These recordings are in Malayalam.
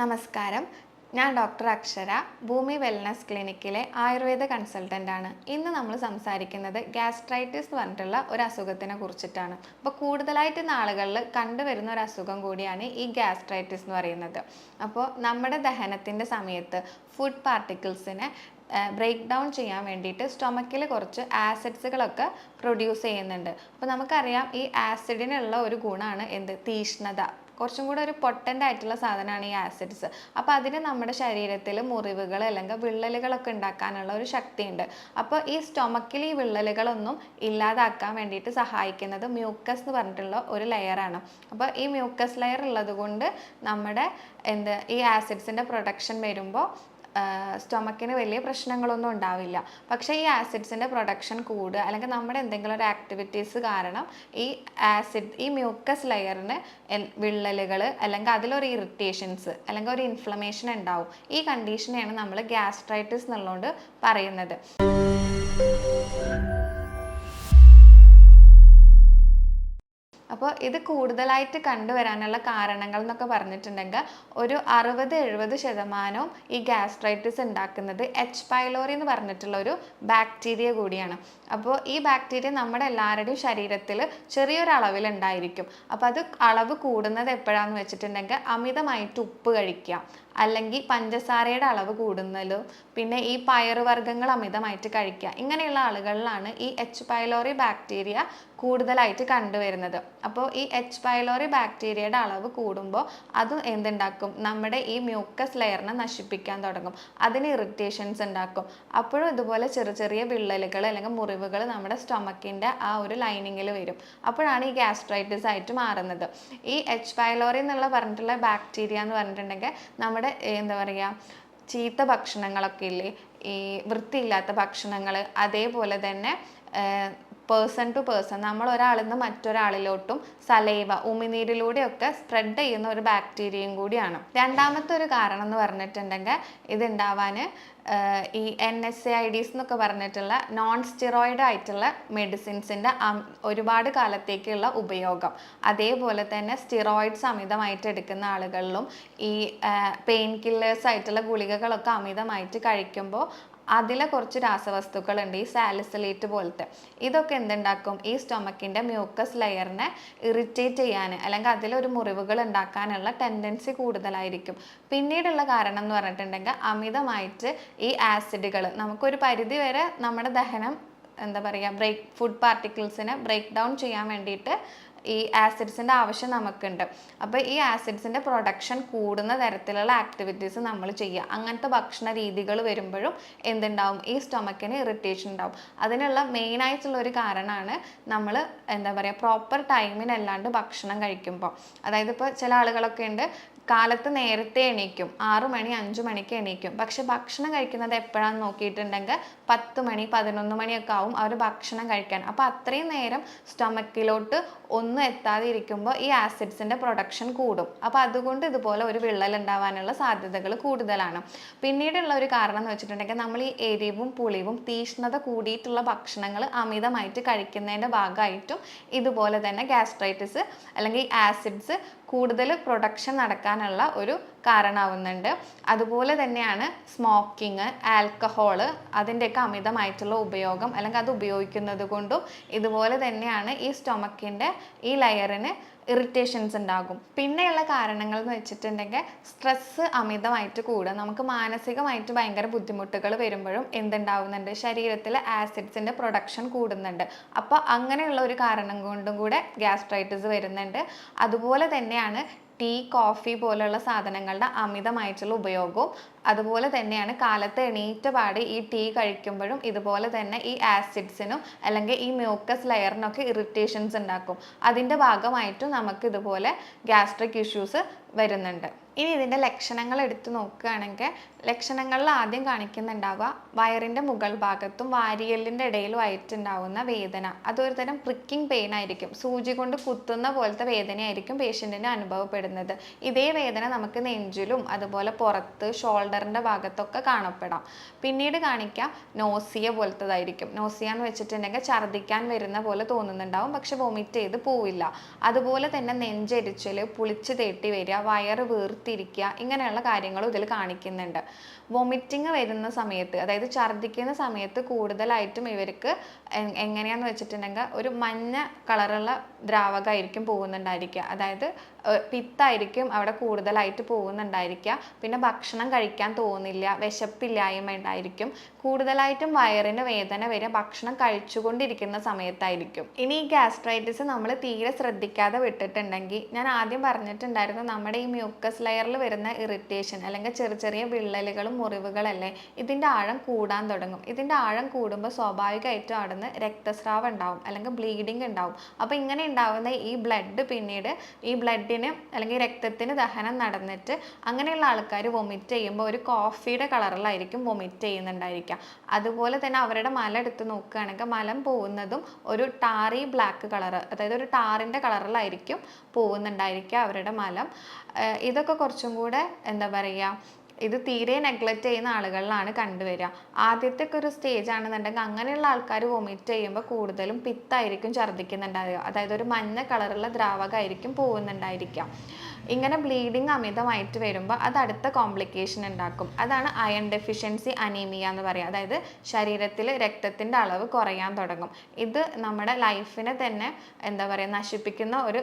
നമസ്കാരം. ഞാൻ ഡോക്ടർ അക്ഷര ഭൂമി വെൽനസ് ക്ലിനിക്കിലെ ആയുർവേദ കൺസൾട്ടന്റ് ആണ്. ഇന്ന് നമ്മൾ സംസാരിക്കുന്നത് ഗ്യാസ്ട്രൈറ്റിസ് എന്ന് പറഞ്ഞിട്ടുള്ള ഒരു അസുഖത്തിനെ കുറിച്ചിട്ടാണ്. അപ്പോൾ കൂടുതലായിട്ട് നാളുകളിൽ കണ്ടുവരുന്ന ഒരു അസുഖം കൂടിയാണ് ഈ ഗ്യാസ്ട്രൈറ്റിസ് എന്ന് പറയുന്നത്. അപ്പോൾ നമ്മുടെ ദഹനത്തിന്റെ സമയത്ത് ഫുഡ് പാർട്ടിക്കിൾസിനെ ബ്രേക്ക് ഡൗൺ ചെയ്യാൻ വേണ്ടിയിട്ട് സ്റ്റൊമക്കിൽ കുറച്ച് ആസിഡ്സുകളൊക്കെ പ്രൊഡ്യൂസ് ചെയ്യുന്നുണ്ട്. അപ്പോൾ നമുക്കറിയാം ഈ ആസിഡിനുള്ള ഒരു ഗുണമാണ് എന്ത്? തീഷ്ണത. കുറച്ചും കൂടെ ഒരു പൊട്ടന്റ് ആയിട്ടുള്ള സാധനമാണ് ഈ ആസിഡ്സ് അപ്പോൾ അതിന് നമ്മുടെ ശരീരത്തിൽ മുറിവുകൾ അല്ലെങ്കിൽ വിള്ളലുകളൊക്കെ ഉണ്ടാക്കാനുള്ള ഒരു ശക്തിയുണ്ട്. അപ്പോൾ ഈ സ്റ്റൊമക്കിൽ ഈ വിള്ളലുകളൊന്നും ഇല്ലാതാക്കാൻ വേണ്ടിയിട്ട് സഹായിക്കുന്നത് മ്യൂക്കസ് എന്ന് പറഞ്ഞിട്ടുള്ള ഒരു ലെയറാണ് അപ്പോൾ ഈ മ്യൂക്കസ് ലെയർ ഉള്ളത് കൊണ്ട് നമ്മുടെ എന്ത് ഈ ആസിഡ്സിന്റെ പ്രൊഡക്ഷൻ വരുമ്പോൾ സ്റ്റൊമക്കിന് വലിയ പ്രശ്നങ്ങളൊന്നും ഉണ്ടാവില്ല. പക്ഷേ ഈ ആസിഡ്സിന്റെ പ്രൊഡക്ഷൻ കൂടുക അല്ലെങ്കിൽ നമ്മുടെ എന്തെങ്കിലും ഒരു ആക്ടിവിറ്റീസ് കാരണം ഈ ആസിഡ് ഈ മ്യൂക്കസ് ലെയറിന് വിള്ളലുകൾ അല്ലെങ്കിൽ അതിലൊരു ഇറിറ്റേഷൻസ് അല്ലെങ്കിൽ ഒരു ഇൻഫ്ലമേഷൻ ഉണ്ടാവും. ഈ കണ്ടീഷനെയാണ് നമ്മൾ ഗ്യാസ്ട്രൈറ്റിസ് എന്നുള്ളതുകൊണ്ട് പറയുന്നത്. അപ്പോൾ ഇത് കൂടുതലായിട്ട് കണ്ടുവരാനുള്ള കാരണങ്ങൾ എന്നൊക്കെ പറഞ്ഞിട്ടുണ്ടെങ്കിൽ ഒരു അറുപത് എഴുപത് ശതമാനവും ഈ ഗ്യാസ്ട്രൈറ്റിസ് ഉണ്ടാക്കുന്നത് എച്ച് പൈലോറി എന്ന് പറഞ്ഞിട്ടുള്ള ഒരു ബാക്ടീരിയ കൂടിയാണ്. അപ്പോൾ ഈ ബാക്ടീരിയ നമ്മുടെ എല്ലാവരുടെയും ശരീരത്തിൽ ചെറിയൊരു അളവിൽ ഉണ്ടായിരിക്കും അപ്പോൾ അത് അളവ് കൂടുന്നത് എപ്പോഴാണെന്ന് വെച്ചിട്ടുണ്ടെങ്കിൽ അമിതമായിട്ട് ഉപ്പ് കഴിക്കുക. അല്ലെങ്കിൽ പഞ്ചസാരയുടെ അളവ് കൂടുന്നതിലോ പിന്നെ ഈ പയറുവർഗങ്ങൾ അമിതമായിട്ട് കഴിക്കുക. ഇങ്ങനെയുള്ള ആളുകളിലാണ് ഈ എച്ച് പൈലോറി ബാക്ടീരിയ കൂടുതലായിട്ട് കണ്ടുവരുന്നത്. അപ്പോൾ ഈ എച്ച് പൈലോറി ബാക്ടീരിയയുടെ അളവ് കൂടുമ്പോൾ അത് എന്തുണ്ടാക്കും? നമ്മുടെ ഈ മ്യൂക്കസ് ലെയറിനെ നശിപ്പിക്കാൻ തുടങ്ങും. അതിന് ഇറിറ്റേഷൻസ് ഉണ്ടാക്കും. അപ്പോഴും ഇതുപോലെ ചെറിയ ചെറിയ വിള്ളലുകൾ അല്ലെങ്കിൽ മുറിവുകൾ നമ്മുടെ സ്റ്റൊമക്കിന്റെ ആ ഒരു ലൈനിങ്ങിൽ വരും. അപ്പോഴാണ് ഈ ഗ്യാസ്ട്രൈറ്റിസ് ആയിട്ട് മാറുന്നത്. ഈ എച്ച് പൈലോറി എന്നുള്ള പറഞ്ഞിട്ടുള്ള ബാക്ടീരിയ എന്ന് പറഞ്ഞിട്ടുണ്ടെങ്കിൽ നമ്മുടെ എന്താ പറയുക ചീത്ത ഭക്ഷണങ്ങളൊക്കെ ഇല്ലേ ഈ വൃത്തിയില്ലാത്ത ഭക്ഷണങ്ങൾ അതേപോലെ തന്നെ പേഴ്സൺ ടു പേഴ്സൺ നമ്മൾ ഒരാളിൽ നിന്ന് മറ്റൊരാളിലോട്ടും സലൈവ ഉമിനീരിലൂടെയൊക്കെ സ്പ്രെഡ് ചെയ്യുന്ന ഒരു ബാക്ടീരിയയും കൂടിയാണ്. രണ്ടാമത്തെ ഒരു കാരണം എന്ന് പറഞ്ഞിട്ടുണ്ടെങ്കിൽ ഇതുണ്ടാവാൻ ഈ N S A I Ds എന്നൊക്കെ പറഞ്ഞിട്ടുള്ള നോൺ സ്റ്റിറോയിഡ് ആയിട്ടുള്ള മെഡിസിൻസിന്റെ ഒരുപാട് കാലത്തേക്കുള്ള ഉപയോഗം. അതേപോലെ തന്നെ സ്റ്റിറോയിഡ്സ് അമിതമായിട്ട് എടുക്കുന്ന ആളുകളിലും ഈ പെയിൻ കില്ലേഴ്സ് ആയിട്ടുള്ള ഗുളികകളൊക്കെ അമിതമായിട്ട് കഴിക്കുമ്പോൾ അതിലെ കുറച്ച് രാസവസ്തുക്കളുണ്ട്. ഈ സാലിസലേറ്റ് പോലത്തെ. ഇതൊക്കെ എന്തുണ്ടാക്കും? ഈ സ്റ്റൊമക്കിന്റെ മ്യൂക്കസ് ലെയറിനെ ഇറിറ്റേറ്റ് ചെയ്യാൻ അല്ലെങ്കിൽ അതിലൊരു മുറിവുകൾ ഉണ്ടാക്കാനുള്ള ടെൻഡൻസി കൂടുതലായിരിക്കും. പിന്നീടുള്ള കാരണം എന്ന് പറഞ്ഞിട്ടുണ്ടെങ്കിൽ അമിതമായിട്ട് ഈ ആസിഡുകൾ നമുക്കൊരു പരിധി വരെ നമ്മുടെ ദഹനം എന്താ പറയുക ബ്രേക്ക് ഫുഡ് പാർട്ടിക്കിൾസിനെ ബ്രേക്ക് ഡൗൺ ചെയ്യാൻ വേണ്ടിയിട്ട് ഈ ആസിഡ്സിന്റെ ആവശ്യം നമുക്കുണ്ട്. അപ്പോൾ ഈ ആസിഡ്സിന്റെ പ്രൊഡക്ഷൻ കൂടുന്ന തരത്തിലുള്ള ആക്ടിവിറ്റീസ് നമ്മൾ ചെയ്യുക. അങ്ങനത്തെ ഭക്ഷണ രീതികൾ വരുമ്പോഴും എന്തുണ്ടാവും? ഈ സ്റ്റൊമക്കിന് ഇറിറ്റേഷൻ ഉണ്ടാവും. അതിനുള്ള മെയിൻ ആയിട്ടുള്ള ഒരു കാരണമാണ് നമ്മൾ എന്താ പറയുക പ്രോപ്പർ ടൈമിനല്ലാണ്ട് ഭക്ഷണം കഴിക്കുമ്പോൾ. അതായത് ഇപ്പോൾ ചില ആളുകളൊക്കെ ഉണ്ട് കാലത്ത് നേരത്തെ എണീക്കും. ആറു മണി അഞ്ചു മണിക്ക് എണീക്കും. പക്ഷെ ഭക്ഷണം കഴിക്കുന്നത് എപ്പോഴാന്ന് നോക്കിയിട്ടുണ്ടെങ്കിൽ പത്ത് മണി പതിനൊന്ന് മണിയൊക്കെ ആവും അവർ ഭക്ഷണം കഴിക്കാൻ. അപ്പോൾ അത്രയും നേരം സ്റ്റൊമക്കിലോട്ട് ഒന്നും എത്താതെ ഇരിക്കുമ്പോൾ ഈ ആസിഡ്സിന്റെ പ്രൊഡക്ഷൻ കൂടും. അപ്പോൾ അതുകൊണ്ട് ഇതുപോലെ ഒരു വിള്ളൽ ഉണ്ടാവാനുള്ള സാധ്യതകൾ കൂടുതലാണ്. പിന്നീടുള്ള ഒരു കാരണം എന്ന് വെച്ചിട്ടുണ്ടെങ്കിൽ നമ്മൾ ഈ എരിവും പുളിവും തീഷ്ണത കൂടിയിട്ടുള്ള ഭക്ഷണങ്ങൾ അമിതമായിട്ട് കഴിക്കുന്നതിന്റെ ഭാഗമായിട്ടും ഇതുപോലെ തന്നെ ഗ്യാസ്ട്രൈറ്റിസ് അല്ലെങ്കിൽ ആസിഡ്സ് കൂടുതൽ പ്രൊഡക്ഷൻ നടക്കാനുള്ള ഒരു കാരണമാവുന്നുണ്ട്. അതുപോലെ തന്നെയാണ് സ്മോക്കിങ് ആൽക്കഹോൾ അതിന്റെയൊക്കെ അമിതമായിട്ടുള്ള ഉപയോഗം അല്ലെങ്കിൽ അത് ഉപയോഗിക്കുന്നത് കൊണ്ടും ഇതുപോലെ തന്നെയാണ് ഈ സ്റ്റൊമക്കിന്റെ ഈ ലെയറിന് ഇറിറ്റേഷൻസ് ഉണ്ടാകും. പിന്നെയുള്ള കാരണങ്ങൾ എന്ന് വെച്ചിട്ടുണ്ടെങ്കിൽ സ്ട്രെസ്സ് അമിതമായിട്ട് കൂടുക നമുക്ക് മാനസികമായിട്ട് ഭയങ്കര ബുദ്ധിമുട്ടുകൾ വരുമ്പോഴും എന്തുണ്ടാവുന്നുണ്ട്? ശരീരത്തിൽ ആസിഡ്സിന്റെ പ്രൊഡക്ഷൻ കൂടുന്നുണ്ട്. അപ്പോൾ അങ്ങനെയുള്ള ഒരു കാരണം കൊണ്ടും കൂടെ ഗ്യാസ്ട്രൈറ്റിസ് വരുന്നുണ്ട്. അതുപോലെ തന്നെയാണ് ടീ കോഫി പോലുള്ള സാധനങ്ങളുടെ അമിതമായിട്ടുള്ള ഉപയോഗവും അതുപോലെ തന്നെയാണ് കാലത്ത് എണീറ്റ പാട് ഈ ടീ കഴിക്കുമ്പോഴും ഇതുപോലെ തന്നെ ഈ ആസിഡ്സിനും അല്ലെങ്കിൽ ഈ മ്യൂക്കസ് ലെയറിനൊക്കെ ഇറിറ്റേഷൻസ് ഉണ്ടാക്കും. അതിന്റെ ഭാഗമായിട്ടും നമുക്ക് ഇതുപോലെ ഗ്യാസ്ട്രിക് ഇഷ്യൂസ് വരുന്നുണ്ട്. ഇനി ഇതിന്റെ ലക്ഷണങ്ങൾ എടുത്തു നോക്കുകയാണെങ്കിൽ ലക്ഷണങ്ങളിൽ ആദ്യം കാണിക്കുന്നുണ്ടാവുക വയറിന്റെ മുകൾ ഭാഗത്തും വാരിയലിന്റെ ഇടയിലുമായിട്ടുണ്ടാവുന്ന വേദന. അതൊരു തരം പ്രിക്കിംഗ് പെയിൻ ആയിരിക്കും. സൂചി കൊണ്ട് കുത്തുന്ന പോലത്തെ വേദനയായിരിക്കും പേഷ്യന്റിന് അനുഭവപ്പെടുന്നത്. ഇതേ വേദന നമുക്ക് നെഞ്ചിലും അതുപോലെ പുറത്ത് ഷോൾഡറിന്റെ ഭാഗത്തൊക്കെ കാണപ്പെടാം. പിന്നീട് കാണിക്കുക നോസിയ പോലത്തതായിരിക്കും. നോസിയ എന്ന് വെച്ചിട്ടുണ്ടെങ്കിൽ ഛർദ്ദിക്കാൻ വരുന്ന പോലെ തോന്നുന്നുണ്ടാവും. പക്ഷെ വൊമിറ്റ് ചെയ്ത് പോവില്ല. അതുപോലെ തന്നെ നെഞ്ചരിച്ചൽ പുളിച്ച് തേട്ടി വരിക വയറ് വീർത്ത് കുത്തിരിക്കുക ഇങ്ങനെയുള്ള കാര്യങ്ങളും ഇതിൽ കാണിക്കുന്നുണ്ട്. വൊമിറ്റിങ് വരുന്ന സമയത്ത് അതായത് ഛർദ്ദിക്കുന്ന സമയത്ത് കൂടുതലായിട്ടും ഇവർക്ക് എങ്ങനെയാണെന്ന് വെച്ചിട്ടുണ്ടെങ്കിൽ ഒരു മഞ്ഞ കളറുള്ള ദ്രാവകമായിരിക്കും പോകുന്നുണ്ടായിരിക്കുക. അതായത് പിത്തായിരിക്കും അവിടെ കൂടുതലായിട്ട് പോകുന്നുണ്ടായിരിക്കുക. പിന്നെ ഭക്ഷണം കഴിക്കാൻ തോന്നില്ല വിശപ്പില്ലായ്മ ഉണ്ടായിരിക്കും. കൂടുതലായിട്ടും വയറിന് വേദന വരെ ഭക്ഷണം കഴിച്ചുകൊണ്ടിരിക്കുന്ന സമയത്തായിരിക്കും. ഇനി ഈ ഗ്യാസ്ട്രൈറ്റിസ് നമ്മൾ തീരെ ശ്രദ്ധിക്കാതെ വിട്ടിട്ടുണ്ടെങ്കിൽ ഞാൻ ആദ്യം പറഞ്ഞിട്ടുണ്ടായിരുന്നു നമ്മുടെ ഈ മ്യൂക്കസ് ലെയറിൽ വരുന്ന ഇറിറ്റേഷൻ അല്ലെങ്കിൽ ചെറിയ ചെറിയ വിള്ളലുകളും മുറിവുകളല്ലേ ഇതിന്റെ ആഴം കൂടാൻ തുടങ്ങും. ഇതിന്റെ ആഴം കൂടുമ്പോൾ സ്വാഭാവികമായിട്ടും അവിടെ നിന്ന് രക്തസ്രാവം ഉണ്ടാവും അല്ലെങ്കിൽ ബ്ലീഡിങ് ഉണ്ടാവും. അപ്പോൾ ഇങ്ങനെ ഉണ്ടാവുന്ന ഈ ബ്ലഡ് പിന്നീട് ഈ ബ്ലഡിന് അല്ലെങ്കിൽ രക്തത്തിന് ദഹനം നടന്നിട്ട് അങ്ങനെയുള്ള ആൾക്കാർ വൊമിറ്റ് ചെയ്യുമ്പോൾ ഒരു കോഫിയുടെ കളറിലായിരിക്കും വൊമിറ്റ് ചെയ്യുന്നുണ്ടായിരിക്കുക. അതുപോലെ തന്നെ അവരുടെ മല എടുത്ത് നോക്കുകയാണെങ്കിൽ മലം പോകുന്നതും ഒരു ടാറി ബ്ലാക്ക് കളർ അതായത് ഒരു ടാറിന്റെ കളറിലായിരിക്കും പോകുന്നുണ്ടായിരിക്കുക അവരുടെ മലം. ഇതൊക്കെ കുറച്ചും കൂടെ എന്താ പറയുക ഇത് തീരെ നെഗ്ലക്റ്റ് ചെയ്യുന്ന ആളുകളിലാണ് കണ്ടുവരിക. ആദ്യത്തെ ഒക്കെ ഒരു സ്റ്റേജ് ആണെന്നുണ്ടെങ്കിൽ അങ്ങനെയുള്ള ആൾക്കാർ വൊമിറ്റ് ചെയ്യുമ്പോൾ കൂടുതലും പിത്തായിരിക്കും ഛർദ്ദിക്കുന്നുണ്ടാവുക. അതായത് ഒരു മഞ്ഞ കളറുള്ള ദ്രാവകമായിരിക്കും പോകുന്നുണ്ടായിരിക്കുക. ഇങ്ങനെ ബ്ലീഡിങ് അമിതമായിട്ട് വരുമ്പോൾ അത് അടുത്ത കോംപ്ലിക്കേഷൻ ഉണ്ടാക്കും. അതാണ് അയൺ ഡെഫിഷ്യൻസി അനീമിയ എന്ന് പറയുക. അതായത് ശരീരത്തിൽ രക്തത്തിന്റെ അളവ് കുറയാൻ തുടങ്ങും. ഇത് നമ്മുടെ ലൈഫിനെ തന്നെ എന്താ പറയുക നശിപ്പിക്കുന്ന ഒരു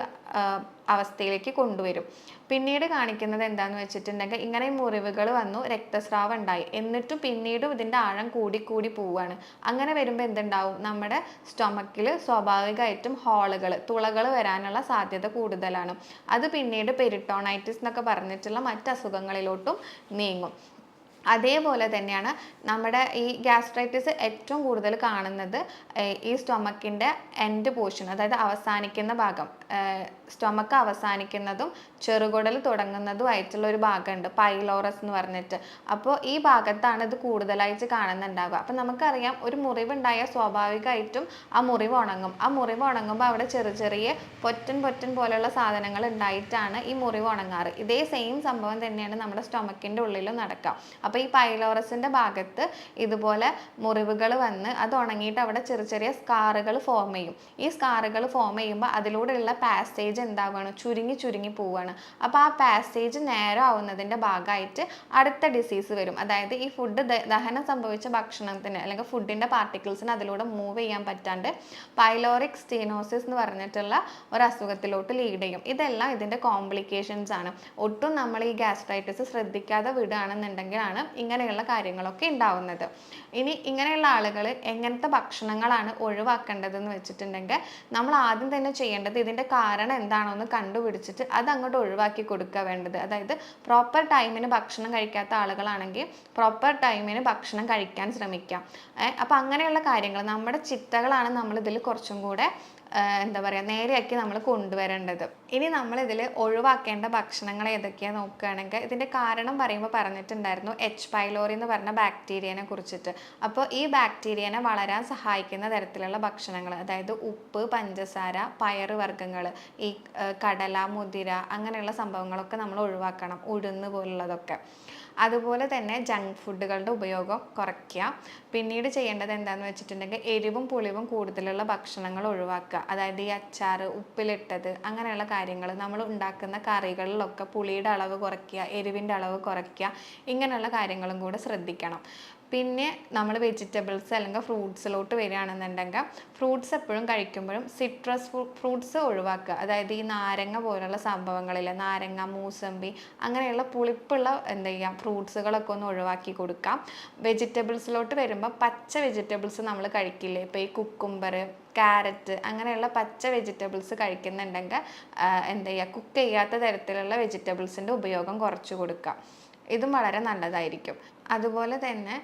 അവസ്ഥയിലേക്ക് കൊണ്ടുവരും. പിന്നീട് കാണിക്കുന്നത് എന്താന്ന് വെച്ചിട്ടുണ്ടെങ്കിൽ ഇങ്ങനെ മുറിവുകൾ വന്നു രക്തസ്രാവം ഉണ്ടായി. എന്നിട്ടും പിന്നീടും ഇതിന്റെ ആഴം കൂടി കൂടി പോവുകയാണ്. അങ്ങനെ വരുമ്പോൾ എന്തുണ്ടാവും? നമ്മുടെ സ്റ്റൊമക്കിൽ സ്വാഭാവികമായിട്ടും ഹോളുകൾ തുളകൾ വരാനുള്ള സാധ്യത കൂടുതലാണ്. അത് പിന്നീട് പെരിട്ടോണൈറ്റിസ് എന്നൊക്കെ പറഞ്ഞിട്ടുള്ള മറ്റ് അസുഖങ്ങളിലോട്ടും നീങ്ങും. അതേപോലെ തന്നെയാണ് നമ്മുടെ ഈ ഗ്യാസ്ട്രൈറ്റിസ് ഏറ്റവും കൂടുതൽ കാണുന്നത് ഈ സ്റ്റൊമക്കിന്റെ എൻഡ് പോർഷൻ അതായത് അവസാനിക്കുന്ന ഭാഗം സ്റ്റൊമക്ക് അവസാനിക്കുന്നതും ചെറുകുടൽ തുടങ്ങുന്നതുമായിട്ടുള്ള ഒരു ഭാഗമുണ്ട്. പൈലോറസ് എന്ന് പറഞ്ഞിട്ട്. അപ്പോൾ ഈ ഭാഗത്താണ് ഇത് കൂടുതലായിട്ട് കാണുന്നുണ്ടാവുക. അപ്പം നമുക്കറിയാം ഒരു മുറിവുണ്ടായാൽ സ്വാഭാവികമായിട്ടും ആ മുറിവ് ഉണങ്ങും. ആ മുറിവ് ഉണങ്ങുമ്പോൾ അവിടെ ചെറിയ ചെറിയ പൊറ്റൻ പൊറ്റൻ പോലെയുള്ള സാധനങ്ങൾ ഉണ്ടായിട്ടാണ് ഈ മുറിവ് ഉണങ്ങാറ്. ഇതേ സെയിം സംഭവം തന്നെയാണ് നമ്മുടെ സ്റ്റൊമക്കിന്റെ ഉള്ളിലും നടക്കുക അപ്പോൾ ഈ പൈലോറസിന്റെ ഭാഗത്ത് ഇതുപോലെ മുറിവുകൾ വന്ന് അത് ഉണങ്ങിയിട്ട് അവിടെ ചെറിയ ചെറിയ സ്കാറുകൾ ഫോം ചെയ്യും. ഈ സ്കാറുകൾ ഫോം ചെയ്യുമ്പോൾ അതിലൂടെയുള്ള പാസേജ് എന്താവുകയാണ്? ചുരുങ്ങി ചുരുങ്ങി പോവുകയാണ്. അപ്പോൾ ആ പാസേജ് നേരം ആവുന്നതിന്റെ ഭാഗമായിട്ട് അടുത്ത ഡിസീസ് വരും. അതായത് ഈ ഫുഡ് ദഹനം സംഭവിച്ച ഭക്ഷണത്തിന് അല്ലെങ്കിൽ ഫുഡിന്റെ പാർട്ടിക്കിൾസിന് അതിലൂടെ മൂവ് ചെയ്യാൻ പറ്റാണ്ട് പൈലോറിക് സ്റ്റീനോസിസ് എന്ന് പറഞ്ഞിട്ടുള്ള ഒരു അസുഖത്തിലോട്ട് ലീഡ് ചെയ്യും. ഇതെല്ലാം ഇതിന്റെ കോംപ്ലിക്കേഷൻസ് ആണ്. ഒട്ടും നമ്മൾ ഈ ഗ്യാസ്ട്രൈറ്റിസ് ശ്രദ്ധിക്കാതെ വിടുകയാണെന്നുണ്ടെങ്കിലാണ് ഇങ്ങനെയുള്ള കാര്യങ്ങളൊക്കെ ഉണ്ടാവുന്നത്. ഇനി ഇങ്ങനെയുള്ള ആളുകൾ എങ്ങനത്തെ ഭക്ഷണങ്ങളാണ് ഒഴിവാക്കേണ്ടതെന്ന് വെച്ചിട്ടുണ്ടെങ്കിൽ നമ്മൾ ആദ്യം തന്നെ ചെയ്യേണ്ടത് ഇതിന്റെ കാരണം എന്താണോ എന്ന് കണ്ടുപിടിച്ചിട്ട് അത് അങ്ങോട്ട് ഒഴിവാക്കി കൊടുക്കുക വേണ്ടത്. അതായത് പ്രോപ്പർ ടൈമിന് ഭക്ഷണം കഴിക്കാത്ത ആളുകളാണെങ്കിൽ പ്രോപ്പർ ടൈമിന് ഭക്ഷണം കഴിക്കാൻ ശ്രമിക്കാം. അപ്പോൾ അങ്ങനെയുള്ള കാര്യങ്ങൾ നമ്മുടെ ചിട്ടകളാണ് നമ്മൾ ഇതിൽ കുറച്ചും കൂടെ എന്താ പറയുക നേരെയാക്കി നമ്മൾ കൊണ്ടുവരേണ്ടത്. ഇനി നമ്മൾ ഇതിൽ ഒഴിവാക്കേണ്ട ഭക്ഷണങ്ങൾ ഏതൊക്കെയാണ് നോക്കുകയാണെങ്കിൽ ഇതിന്റെ കാരണം പറയുമ്പോൾ പറഞ്ഞിട്ടുണ്ടായിരുന്നു എച്ച് പൈലോറി എന്ന് പറഞ്ഞ ബാക്ടീരിയനെ കുറിച്ചിട്ട്. അപ്പോൾ ഈ ബാക്ടീരിയനെ വളരാൻ സഹായിക്കുന്ന തരത്തിലുള്ള ഭക്ഷണങ്ങൾ അതായത് ഉപ്പ് പഞ്ചസാര പയറ് വർഗങ്ങൾ ഈ കടല മുതിര അങ്ങനെയുള്ള സംഭവങ്ങളൊക്കെ നമ്മൾ ഒഴിവാക്കണം ഉഴുന്ന് പോലുള്ളതൊക്കെ. അതുപോലെ തന്നെ ജങ്ക് ഫുഡുകളുടെ ഉപയോഗം കുറയ്ക്കുക. പിന്നീട് ചെയ്യേണ്ടത് എന്താണെന്ന് വെച്ചിട്ടുണ്ടെങ്കിൽ എരിവും പുളിവും കൂടുതലുള്ള ഭക്ഷണങ്ങൾ ഒഴിവാക്കുക. അതായത് ഈ അച്ചാർ ഉപ്പിലിട്ടത് അങ്ങനെയുള്ള കാര്യങ്ങൾ നമ്മൾ ഉണ്ടാക്കുന്ന കറികളിലൊക്കെ പുളിയുടെ അളവ് കുറയ്ക്കുക എരിവിന്റെ അളവ് കുറയ്ക്കുക ഇങ്ങനെയുള്ള കാര്യങ്ങളും കൂടെ ശ്രദ്ധിക്കണം. പിന്നെ നമ്മൾ വെജിറ്റബിൾസ് അല്ലെങ്കിൽ ഫ്രൂട്ട്സിലോട്ട് വരികയാണെന്നുണ്ടെങ്കിൽ ഫ്രൂട്ട്സ് എപ്പോഴും കഴിക്കുമ്പോഴും സിട്രസ് ഫ്രൂട്ട്സ് ഒഴിവാക്കുക. അതായത് ഈ നാരങ്ങ പോലുള്ള സംഭവങ്ങളിൽ നാരങ്ങ മൂസമ്പി അങ്ങനെയുള്ള പുളിപ്പുള്ള എന്താ ചെയ്യുക ഫ്രൂട്ട്സുകളൊക്കെ ഒന്ന് ഒഴിവാക്കി കൊടുക്കാം. വെജിറ്റബിൾസിലോട്ട് വരുമ്പോൾ പച്ച വെജിറ്റബിൾസ് നമ്മൾ കഴിക്കില്ലേ? ഇപ്പോൾ ഈ കുക്കുംബർ ക്യാരറ്റ് അങ്ങനെയുള്ള പച്ച വെജിറ്റബിൾസ് കഴിക്കുന്നുണ്ടെങ്കിൽ എന്താ ചെയ്യുക കുക്ക് ചെയ്യാത്ത തരത്തിലുള്ള വെജിറ്റബിൾസിന്റെ ഉപയോഗം കുറച്ച് കൊടുക്കുക. ഇതും വളരെ നല്ലതായിരിക്കും. അതുപോലെ തന്നെ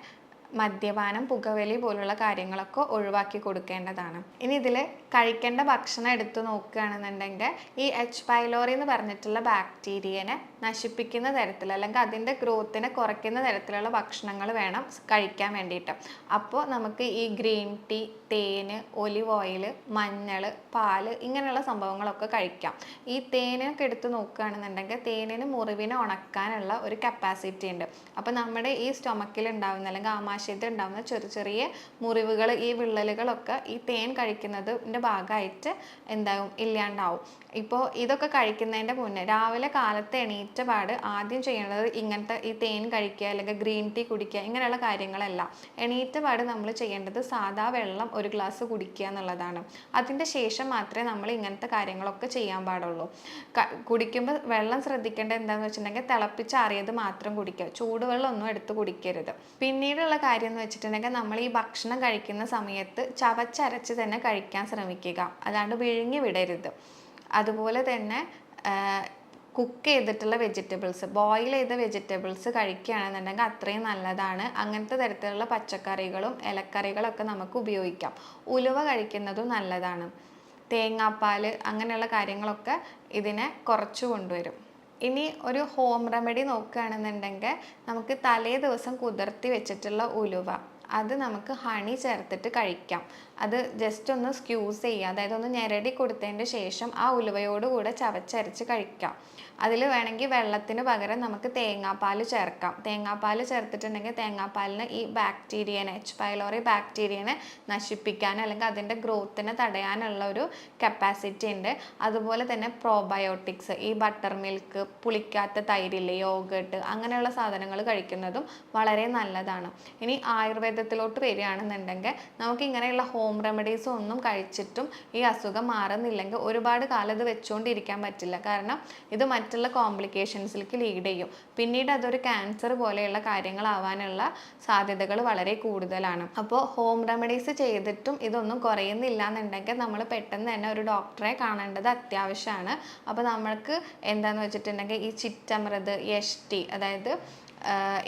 മദ്യപാനം പുകവലി പോലുള്ള കാര്യങ്ങളൊക്കെ ഒഴിവാക്കി കൊടുക്കേണ്ടതാണ്. ഇനി ഇതിൽ കഴിക്കേണ്ട ഭക്ഷണം എടുത്തു നോക്കുകയാണെന്നുണ്ടെങ്കിൽ ഈ എച്ച് പൈലോറി എന്ന് പറഞ്ഞിട്ടുള്ള ബാക്ടീരിയനെ നശിപ്പിക്കുന്ന തരത്തിൽ അല്ലെങ്കിൽ അതിന്റെ ഗ്രോത്തിനെ കുറയ്ക്കുന്ന തരത്തിലുള്ള ഭക്ഷണങ്ങൾ വേണം കഴിക്കാൻ വേണ്ടിയിട്ട്. അപ്പോൾ നമുക്ക് ഈ ഗ്രീൻ ടീ തേന് ഒലിവ് ഓയിൽ മഞ്ഞൾ പാൽ ഇങ്ങനെയുള്ള സംഭവങ്ങളൊക്കെ കഴിക്കാം. ഈ തേനൊക്കെ എടുത്ത് നോക്കുകയാണെന്നുണ്ടെങ്കിൽ തേനിന് മുറിവിനെ ഉണക്കാനുള്ള ഒരു കപ്പാസിറ്റി ഉണ്ട്. അപ്പോൾ നമ്മുടെ ഈ സ്റ്റൊമക്കിൽ ഉണ്ടാകുന്ന അല്ലെങ്കിൽ ആമാശയത്തിൽ ഉണ്ടാകുന്ന ചെറിയ ചെറിയ മുറിവുകൾ ഈ വിള്ളലുകളൊക്കെ ഈ തേൻ കഴിക്കുന്നതിന്റെ ഭാഗമായിട്ട് എന്താവും ഇല്ലാണ്ടാവും. ഇപ്പോൾ ഇതൊക്കെ കഴിക്കുന്നതിന്റെ മുന്നേ രാവിലെ കാലത്ത് എണീറ്റ പാട് ആദ്യം ചെയ്യേണ്ടത് ഇങ്ങനത്തെ ഈ തേൻ കഴിക്കുക അല്ലെങ്കിൽ ഗ്രീൻ ടീ കുടിക്കുക ഇങ്ങനെയുള്ള കാര്യങ്ങളല്ല. എണീറ്റ പാട് നമ്മൾ ചെയ്യേണ്ടത് സാധാ വെള്ളം ഒരു ഗ്ലാസ് കുടിക്കുക എന്നുള്ളതാണ്. അതിന്റെ ശേഷം മാത്രമേ നമ്മൾ ഇങ്ങനത്തെ കാര്യങ്ങളൊക്കെ ചെയ്യാൻ പാടുള്ളൂ. കുടിക്കുമ്പോൾ വെള്ളം ശ്രദ്ധിക്കേണ്ടത് എന്താണെന്ന് വെച്ചിട്ടുണ്ടെങ്കിൽ തിളപ്പിച്ചാറിയത് മാത്രം കുടിക്കുക. ചൂടുവെള്ളം ഒന്നും എടുത്ത് കുടിക്കരുത്. പിന്നീടുള്ള കാര്യം എന്ന് വെച്ചിട്ടുണ്ടെങ്കിൽ നമ്മൾ ഈ ഭക്ഷണം കഴിക്കുന്ന സമയത്ത് ചവച്ചരച്ച് തന്നെ കഴിക്കാൻ ശ്രമിക്കുക. അല്ലാണ്ട് വിഴുങ്ങി വിടരുത്. അതുപോലെ തന്നെ കുക്ക് ചെയ്തിട്ടുള്ള വെജിറ്റബിൾസ് ബോയിൽ ചെയ്ത വെജിറ്റബിൾസ് കഴിക്കുകയാണെന്നുണ്ടെങ്കിൽ അത്രയും നല്ലതാണ്. അങ്ങനത്തെ തരത്തിലുള്ള പച്ചക്കറികളും ഇലക്കറികളൊക്കെ നമുക്ക് ഉപയോഗിക്കാം. ഉലുവ കഴിക്കുന്നതും നല്ലതാണ്. തേങ്ങാപ്പാൽ അങ്ങനെയുള്ള കാര്യങ്ങളൊക്കെ ഇതിനെ കുറച്ച് കൊണ്ടുവരും. ഇനി ഒരു ഹോം റെമഡി നോക്കുകയാണെന്നുണ്ടെങ്കിൽ നമുക്ക് തലേ ദിവസം കുതിർത്തി വെച്ചിട്ടുള്ള ഉലുവ. അത് നമുക്ക് ഹണി ചേർത്തിട്ട് കഴിക്കാം. അത് ജസ്റ്റ് ഒന്ന് സ്ക്യൂസ് ചെയ്യുക. അതായത് ഒന്ന് ഞെരടി കൊടുത്തതിന്റെ ശേഷം ആ ഉലുവയോട് കൂടെ ചവച്ചരച്ച് കഴിക്കാം. അതിൽ വേണമെങ്കിൽ വെള്ളത്തിന് പകരം നമുക്ക് തേങ്ങാപ്പാൽ ചേർക്കാം. തേങ്ങാപ്പാൽ ചേർത്തിട്ടുണ്ടെങ്കിൽ തേങ്ങാപ്പാലിന് ഈ ബാക്ടീരിയനെ എച്ച് പൈലോറി ബാക്ടീരിയനെ നശിപ്പിക്കാൻ അല്ലെങ്കിൽ അതിന്റെ ഗ്രോത്തിനെ തടയാനുള്ള ഒരു കപ്പാസിറ്റി ഉണ്ട്. അതുപോലെ തന്നെ പ്രോബയോട്ടിക്സ് ഈ ബട്ടർ മിൽക്ക് പുളിക്കാത്ത തൈരില്ലേ യോഗട്ട് അങ്ങനെയുള്ള സാധനങ്ങൾ കഴിക്കുന്നതും വളരെ നല്ലതാണ്. ഇനി ആയുർവേദത്തിലോട്ട് വരികയാണെന്നുണ്ടെങ്കിൽ നമുക്ക് ഇങ്ങനെയുള്ള ഹോം റെമഡീസ് ഒന്നും കഴിച്ചിട്ടും ഈ അസുഖം മാറുന്നില്ലെങ്കിൽ ഒരുപാട് കാലം ഇത് വെച്ചുകൊണ്ടിരിക്കാൻ പറ്റില്ല. കാരണം ഇത് മറ്റുള്ള കോംപ്ലിക്കേഷൻസിലേക്ക് ലീഡ് ചെയ്യും. പിന്നീട് അതൊരു ക്യാൻസർ പോലെയുള്ള കാര്യങ്ങളാവാനുള്ള സാധ്യതകൾ വളരെ കൂടുതലാണ്. അപ്പോൾ ഹോം റെമഡീസ് ചെയ്തിട്ടും ഇതൊന്നും കുറയുന്നില്ല എന്നുണ്ടെങ്കിൽ നമ്മൾ പെട്ടെന്ന് തന്നെ ഒരു ഡോക്ടറെ കാണേണ്ടത് അത്യാവശ്യമാണ്. അപ്പോൾ നമ്മൾക്ക് എന്താണെന്ന് വെച്ചിട്ടുണ്ടെങ്കിൽ ഈ ചിറ്റമൃത് യഷ്ടി അതായത്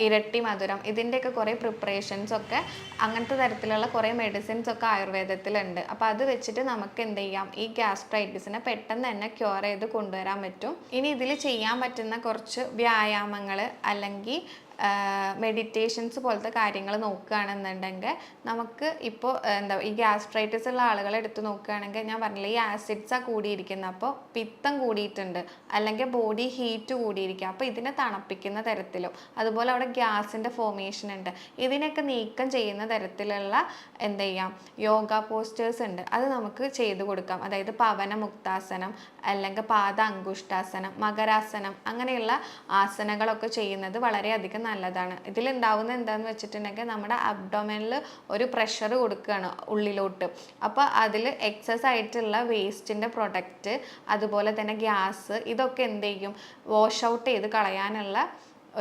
ഇരട്ടി മധുരം. ഇതിന്റെയൊക്കെ കുറേ പ്രിപ്പറേഷൻസ് ഒക്കെ അങ്ങനത്തെ തരത്തിലുള്ള കുറേ മെഡിസിൻസ് ഒക്കെ ആയുർവേദത്തിലുണ്ട്. അപ്പോൾ അത് വെച്ചിട്ട് നമുക്ക് എന്ത് ചെയ്യാം? ഈ ഗ്യാസ്ട്രൈറ്റിസിനെ പെട്ടെന്ന് തന്നെ ക്യൂർ ചെയ്ത് കൊണ്ടുവരാൻ പറ്റും. ഇനി ഇതിൽ ചെയ്യാൻ പറ്റുന്ന കുറച്ച് വ്യായാമങ്ങൾ അല്ലെങ്കിൽ മെഡിറ്റേഷൻസ് പോലത്തെ കാര്യങ്ങൾ നോക്കുകയാണെന്നുണ്ടെങ്കിൽ നമുക്ക് ഇപ്പോൾ എന്താ ഈ ഗ്യാസ്ട്രൈറ്റിസ് ഉള്ള ആളുകളെ എടുത്ത് നോക്കുകയാണെങ്കിൽ ഞാൻ പറഞ്ഞില്ല ഈ ആസിഡ്സാണ് കൂടിയിരിക്കുന്നത്. അപ്പോൾ പിത്തം കൂടിയിട്ടുണ്ട്. അല്ലെങ്കിൽ ബോഡി ഹീറ്റ് കൂടിയിരിക്കുക. അപ്പോൾ ഇതിനെ തണുപ്പിക്കുന്ന തരത്തിലും. അതുപോലെ അവിടെ ഗ്യാസിന്റെ ഫോർമേഷൻ ഉണ്ട്. ഇതിനൊക്കെ നീക്കം ചെയ്യുന്ന തരത്തിലുള്ള എന്ത് ചെയ്യാം യോഗ പോസ്റ്റേഴ്സ് ഉണ്ട്. അത് നമുക്ക് ചെയ്തു കൊടുക്കാം. അതായത് പവന മുക്താസനം അല്ലെങ്കിൽ പാദ അങ്കുഷ്ടാസനം മകരാസനം അങ്ങനെയുള്ള ആസനകളൊക്കെ ചെയ്യുന്നത് വളരെയധികം നല്ലതാണ്. ഇതിലുണ്ടാവുന്ന എന്താന്ന് വെച്ചിട്ടുണ്ടെങ്കിൽ നമ്മുടെ അബ്ഡോമനിൽ ഒരു പ്രഷർ കൊടുക്കുകയാണ് ഉള്ളിലോട്ട്. അപ്പോൾ അതിൽ എക്സസ് ആയിട്ടുള്ള വേസ്റ്റിന്റെ പ്രൊഡക്റ്റ് അതുപോലെ തന്നെ ഗ്യാസ് ഇതൊക്കെ എന്ത് ചെയ്യും? വാഷ് ഔട്ട് ചെയ്ത് കളയാനുള്ള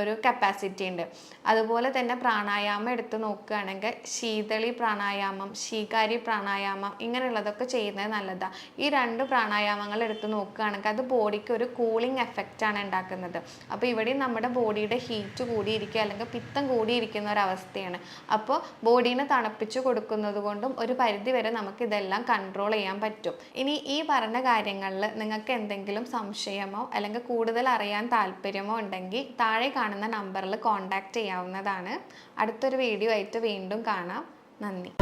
ഒരു കപ്പാസിറ്റി ഉണ്ട്. അതുപോലെ തന്നെ പ്രാണായാമം എടുത്ത് നോക്കുകയാണെങ്കിൽ ശീതളി പ്രാണായാമം ശീകാരി പ്രാണായാമം ഇങ്ങനെയുള്ളതൊക്കെ ചെയ്യുന്നത് നല്ലതാണ് ഈ രണ്ട് പ്രാണായാമങ്ങൾ എടുത്ത് നോക്കുകയാണെങ്കിൽ അത് ബോഡിക്ക് ഒരു കൂളിംഗ് എഫക്റ്റാണ് ഉണ്ടാക്കുന്നത്. അപ്പോൾ ഇവിടെയും നമ്മുടെ ബോഡിയുടെ ഹീറ്റ് കൂടിയിരിക്കുക അല്ലെങ്കിൽ പിത്തം കൂടിയിരിക്കുന്ന ഒരവസ്ഥയാണ് അപ്പോൾ ബോഡീനെ തണുപ്പിച്ച് കൊടുക്കുന്നത് കൊണ്ടും ഒരു പരിധി വരെ നമുക്ക് ഇതെല്ലാം കൺട്രോൾ ചെയ്യാൻ പറ്റും. ഇനി ഈ പറഞ്ഞ കാര്യങ്ങളിൽ നിങ്ങൾക്ക് എന്തെങ്കിലും സംശയമോ അല്ലെങ്കിൽ കൂടുതൽ അറിയാൻ താല്പര്യമോ ഉണ്ടെങ്കിൽ താഴെ കാണുന്ന നമ്പറിൽ കോൺടാക്റ്റ് ചെയ്യാവുന്നതാണ്. അടുത്തൊരു വീഡിയോ ആയിട്ട് വീണ്ടും കാണാം. നന്ദി.